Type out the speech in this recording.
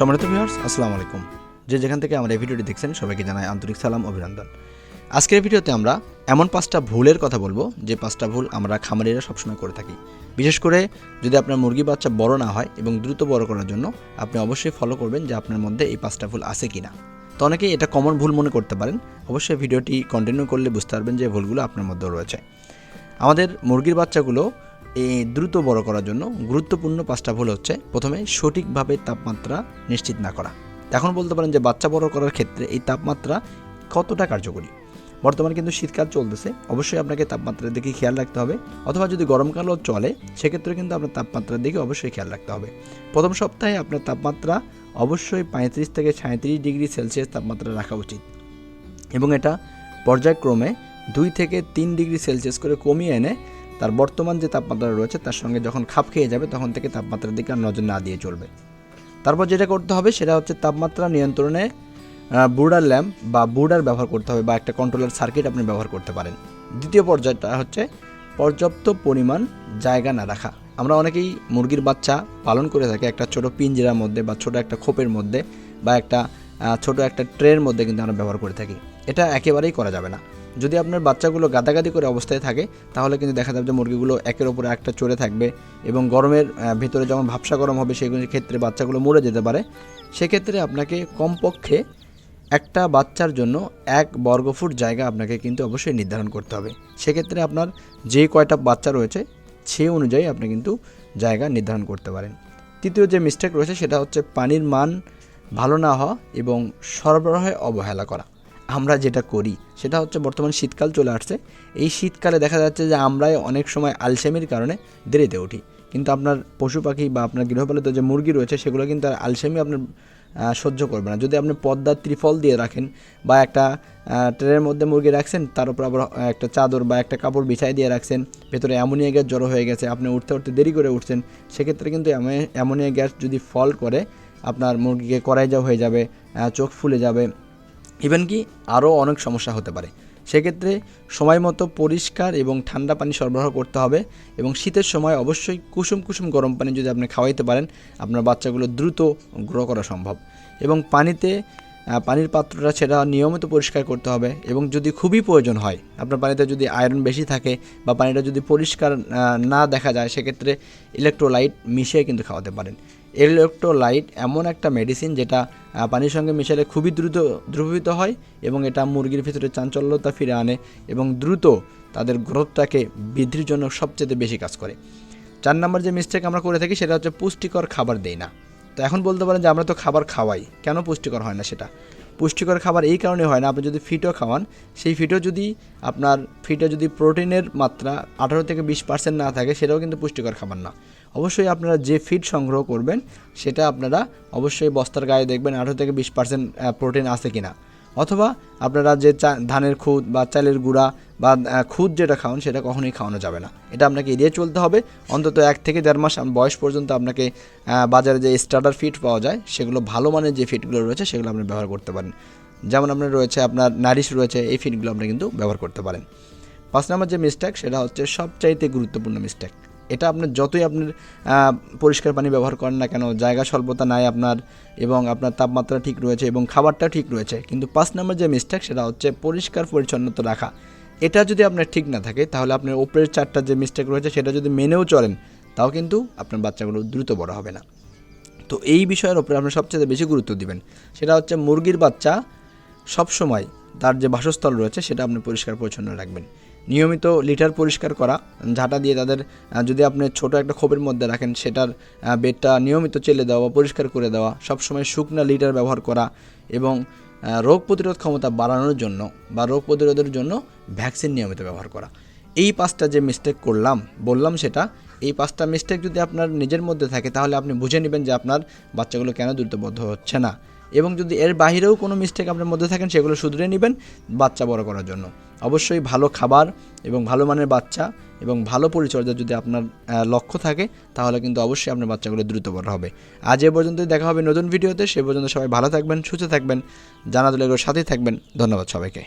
সম্মানিত ভিউয়ার্স আসসালামু আলাইকুম। যে যেখান থেকে আমরা এই ভিডিওটি দেখছেন, সবাইকে জানাই আন্তরিক সালাম, অভিনন্দন। আজকের ভিডিওতে আমরা এমন পাঁচটা ভুলের কথা বলব, যে পাঁচটা ভুল আমরা খামারিরা সবসময় করে থাকি। বিশেষ করে যদি আপনার মুরগি বাচ্চা বড় না হয় এবং দ্রুত বড় করার জন্য আপনি অবশ্যই ফলো করবেন যে আপনার মধ্যে এই পাঁচটা ভুল আছে কিনা। তো অনেকেই এটা কমন ভুল মনে করতে পারেন, অবশ্যই ভিডিওটি কন্টিনিউ করলে বুঝতে পারবেন যে ভুলগুলো আপনার মধ্যেও রয়েছে। আমাদের মুরগির বাচ্চাগুলো দ্রুত বড় করার জন্য গুরুত্বপূর্ণ পাঁচটা ভুল হচ্ছে। প্রথমে, সঠিকভাবে তাপমাত্রা নিশ্চিত না করা। এখন বলতে পারেন যে বাচ্চা বড় করার ক্ষেত্রে এই তাপমাত্রা কতটা কার্যকরী? বর্তমানে কিন্তু শীতকাল চলতেছে, অবশ্যই আপনাকে তাপমাত্রার দিকে খেয়াল রাখতে হবে। অথবা যদি গরমকালও চলে সেক্ষেত্রে কিন্তু আপনার তাপমাত্রার দিকে অবশ্যই খেয়াল রাখতে হবে। প্রথম সপ্তাহে আপনার তাপমাত্রা অবশ্যই পঁয়ত্রিশ থেকে সাঁত্রিশ ডিগ্রি সেলসিয়াস তাপমাত্রা রাখা উচিত। এবং এটা পর্যায়ক্রমে দুই থেকে তিন ডিগ্রি সেলসিয়াস করে কমিয়ে এনে তার বর্তমান যে তাপমাত্রা রয়েছে, তার সঙ্গে যখন খাপ খেয়ে যাবে, তখন থেকে তাপমাত্রার দিকে আর নজর না দিয়ে চলবে। তারপর যেটা করতে হবে, সেটা হচ্ছে তাপমাত্রা নিয়ন্ত্রণে বুডার ল্যাম্প বা বুডার ব্যবহার করতে হবে বা একটা কন্ট্রোলার সার্কিট আপনি ব্যবহার করতে পারেন। দ্বিতীয় পর্যায়টা হচ্ছে পর্যাপ্ত পরিমাণ জায়গা না রাখা। আমরা অনেকেই মুরগির বাচ্চা পালন করে থাকি একটা ছোট পিঞ্জিরার মধ্যে বা ছোট একটা খোপের মধ্যে বা একটা ছোট একটা ট্রের মধ্যে কিন্তু আমরা ব্যবহার করে থাকি। এটা একেবারেই করা যাবে না। যদি আপনার বাচ্চাগুলো গাদাগাদি করে অবস্থায় থাকে, তাহলে কিন্তু দেখা যাবে যে মুরগিগুলো একের ওপরে একটা চড়ে থাকবে এবং গরমের ভেতরে যখন ভাবসা গরম হবে সেগুলোর ক্ষেত্রে বাচ্চাগুলো মরে যেতে পারে। সেক্ষেত্রে আপনাকে কমপক্ষে একটা বাচ্চার জন্য এক বর্গফুট জায়গা আপনাকে কিন্তু অবশ্যই নির্ধারণ করতে হবে। সেক্ষেত্রে আপনার যে কয়টা বাচ্চা রয়েছে, সে অনুযায়ী আপনি কিন্তু জায়গা নির্ধারণ করতে পারেন। তৃতীয় যে মিস্টেক রয়েছে, সেটা হচ্ছে পানির মান ভালো না হওয়া এবং সরবরাহে অবহেলা করা। আমরা যেটা করি, সেটা হচ্ছে বর্তমান শীতকাল চলে আসছে। এই শীতকালে দেখা যাচ্ছে যে আমরাই অনেক সময় আলসেমির কারণে দেরিতে উঠি। কিন্তু আপনার পশু পাখি বা আপনার গৃহপালিত যে মুরগি রয়েছে, সেগুলো কিন্তু আর আলসেমি আপনার সহ্য করবে না। যদি আপনি পদ্মার ত্রিফল দিয়ে রাখেন বা একটা ট্রেনের মধ্যে মুরগি রাখছেন, তার উপর আবার একটা চাদর বা একটা কাপড় বিছাই দিয়ে রাখছেন, ভেতরে অ্যামোনিয়া গ্যাস জড়ো হয়ে গেছে, আপনি উঠতে উঠতে দেরি করে উঠছেন, সেক্ষেত্রে কিন্তু অ্যামো- অ্যামোনিয়া গ্যাস যদি ফল করে আপনার মুরগিকে যাওয়া হয়ে যাবে চোখ ফুলে যাবে। ইভেন কি আরও অনেক সমস্যা হতে পারে। সেক্ষেত্রে সময় মতো পরিষ্কার এবং ঠান্ডা পানি সরবরাহ করতে হবে এবং শীতের সময় অবশ্যই কুসুম কুসুম গরম পানি যদি আপনি খাওয়াইতে পারেন, আপনার বাচ্চাগুলো দ্রুত গ্রো করা সম্ভব। এবং পানিতে পানির পাত্রটা সেটা নিয়মিত পরিষ্কার করতে হবে এবং যদি খুবই প্রয়োজন হয়, আপনার পানিতে যদি আয়রন বেশি থাকে বা পানিটা যদি পরিষ্কার না দেখা যায়, সেক্ষেত্রে ইলেকট্রোলাইট মিশিয়ে কিন্তু খাওয়াতে পারেন। ইলেকট্রোলাইট এমন একটা মেডিসিন যেটা পানির সঙ্গে মিশালে খুবই দ্রুত, দ্রবীভূত হয় এবং এটা মুরগির ভিতরে চাঞ্চল্যতা ফিরে আনে এবং দ্রুত তাদের গ্রোথটাকে বৃদ্ধির জন্য সবচেয়ে বেশি কাজ করে। চার নম্বর যে মিস্টেক আমরা করে থাকি, সেটা হচ্ছে পুষ্টিকর খাবার দেই না। তো এখন বলতে পারেন যে আমরা তো খাবার খাওয়াই। কেন পুষ্টিকর হয় না সেটা? পুষ্টিকর খাবার এই কারণে হয় না, আপনি যদি ফিটও খাওয়ান, সেই ফিটও যদি আপনার ফিটে যদি প্রোটিনের মাত্রা আঠারো থেকে বিশ পার্সেন্ট না থাকে, সেটাও কিন্তু পুষ্টিকর খাবার না। অবশ্যই আপনারা যে ফিড সংগ্রহ করবেন, সেটা আপনারা অবশ্যই বস্তার গায়ে দেখবেন আঠারো থেকে বিশ পার্সেন্ট প্রোটিন আছে কিনা। অথবা আপনারা যে চা, ধানের খুদ বা চালের গুঁড়া বা খুদ যেটা খাওয়ান সেটা কখনোই খাওয়ানো যাবে না। এটা আপনাকে এড়িয়ে চলতে হবে। অন্তত এক থেকে দেড় মাস বয়স পর্যন্ত আপনাকে বাজারে যে স্টার্টার ফিট পাওয়া যায়, সেগুলো ভালো মানের যে ফিটগুলো রয়েছে, সেগুলো আপনি ব্যবহার করতে পারেন। যেমন আপনার রয়েছে, আপনার নারিশ রয়েছে, এই ফিটগুলো আপনি কিন্তু ব্যবহার করতে পারেন। পাঁচ নম্বর যে মিস্টেক সেটা হচ্ছে সবচাইতে গুরুত্বপূর্ণ মিস্টেক এটা আপনার যতই আপনার পরিষ্কার পানি ব্যবহার করেন না কেন, জায়গা স্বল্পতা নাই আপনার এবং আপনার তাপমাত্রা ঠিক রয়েছে এবং খাবারটা ঠিক রয়েছে, কিন্তু পাঁচ নম্বর যে মিস্টেক সেটা হচ্ছে পরিষ্কার পরিচ্ছন্নতা রাখা। এটা যদি আপনার ঠিক না থাকে, তাহলে আপনার উপরের চারটা যে মিস্টেক রয়েছে, সেটা যদি মেনেও চলেন, তাও কিন্তু আপনার বাচ্চাগুলো দ্রুত বড় হবে না। তো এই বিষয়ের ওপরে আপনি সবচেয়ে বেশি গুরুত্ব দিবেন। সেটা হচ্ছে মুরগির বাচ্চা সবসময় তার যে বাসস্থল রয়েছে, সেটা আপনি পরিষ্কার পরিচ্ছন্ন রাখবেন। নিয়মিত লিটার পরিষ্কার করা, ঝাঁটা দিয়ে তাদের যদি আপনি ছোট একটা খোপের মধ্যে রাখেন, সেটার বেডটা নিয়মিত চেলে দেওয়া বা পরিষ্কার করে দেওয়া, সবসময় শুকনা লিটার ব্যবহার করা এবং রোগ প্রতিরোধ ক্ষমতা বাড়ানোর জন্য বা রোগ প্রতিরোধের জন্য ভ্যাকসিন নিয়মিত ব্যবহার করা। এই পাঁচটা যে মিস্টেক করলাম, বললাম সেটা, এই পাঁচটা মিস্টেক যদি আপনার নিজের মধ্যে থাকে, তাহলে আপনি বুঝে নেবেন যে আপনার বাচ্চাগুলো কেন দ্রুতবদ্ধ হচ্ছে না। এবং যদি এর বাইরেও কোনো মিস্টেক আপনার মধ্যে থাকেন, সেগুলো শুধরে নেবেন বাচ্চা বড় করার জন্য। অবশ্যই ভালো খাবার এবং ভালো মানের বাচ্চা এবং ভালো পরিচর্যা যদি আপনার লক্ষ্য থাকে, তাহলে কিন্তু অবশ্যই আপনার বাচ্চাগুলো দ্রুত বড় হবে। আজ এ পর্যন্তই দেখা হবে নতুন ভিডিওতে। সে পর্যন্ত সবাই ভালো থাকবেন, সুস্থ থাকবেন জানাতুলেগুলোর সাথেই থাকবেন। ধন্যবাদ সবাইকে।